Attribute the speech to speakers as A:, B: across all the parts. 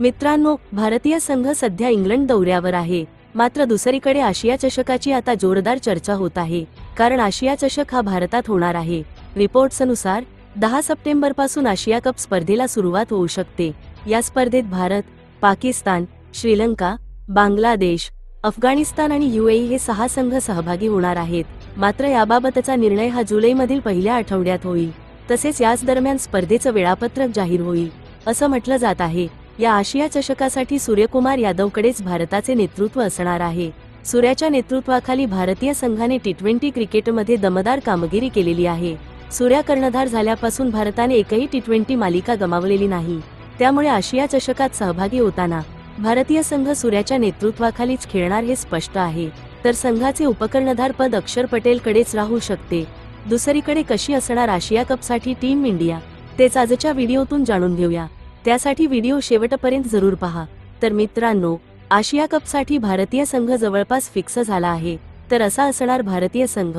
A: मित्रांनो भारतीय संघ सध्या इंग्लंड दौऱ्यावर आहे. मात्र दुसरीकडे आशिया चषकाची आता जोरदार चर्चा होत आहे. कारण आशिया चषक हा भारतात होणार आहे. रिपोर्ट्सनुसार दहा सप्टेंबरपासून आशिया कप स्पर्धेला सुरुवात होऊ शकते. या स्पर्धेत भारत पाकिस्तान श्रीलंका बांगलादेश अफगाणिस्तान आणि युएई हे सहा संघ सहभागी होणार आहेत. मात्र याबाबतचा निर्णय हा जुलैमधील पहिल्या आठवड्यात होईल. तसेच याच दरम्यान स्पर्धेचं वेळापत्रक जाहीर होईल. असं म्हटलं जात आहे. या आशिया चषकासाठी सूर्यकुमार यादवकडेच भारताचे नेतृत्व असणार आहे. सूर्याच्या नेतृत्वाखाली भारतीय संघाने टी ट्वेंटी क्रिकेटमध्ये दमदार कामगिरी केलेली आहे. सूर्या कर्णधार झाल्यापासून भारताने एकही टी ट्वेंटी मालिका गमावलेली नाही. त्यामुळे आशिया चषकात सहभागी होताना भारतीय संघ सूर्याच्या नेतृत्वाखालीच खेळणार हे स्पष्ट आहे. तर संघाचे उपकर्णधार पद अक्षर पटेलकडेच राहू शकते. दुसरीकडे कशी असणार आशिया कपसाठी टीम इंडिया? तेच आजच्या व्हिडिओतून जाणून घेऊया. त्यासाठी व्हिडिओ शेवटपर्यंत जरूर पहा. तर मित्रांनो आशिया कपसाठी भारतीय संघ जवळपास फिक्स झाला आहे. तर असा असणार भारतीय संघ.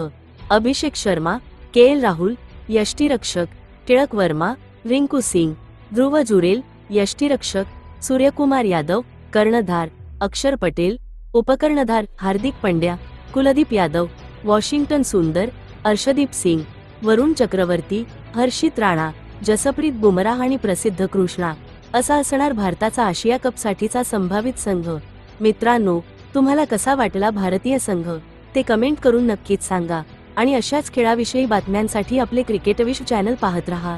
A: अभिषेक शर्मा के एल राहुल यष्टीरक्षक टिळक वर्मा रिंकू सिंग ध्रुव जुरेल यष्टीरक्षक सूर्यकुमार यादव कर्णधार अक्षर पटेल उपकर्णधार हार्दिक पंड्या कुलदीप यादव वॉशिंग्टन सुंदर अर्षदीप सिंग वरुण चक्रवर्ती हर्षित राणा जसप्रीत बुमराह आणि प्रसिद्ध कृष्णा. असा असणार भारताचा आशिया कपसाठीचा संभावित संघ. मित्रांनो तुम्हाला कसा वाटला भारतीय संघ? ते कमेंट करून नक्कीच सांगा. आणि अशाच खेळाविषयी बातम्यांसाठी आपले क्रिकेटविश चॅनल पाहत रहा.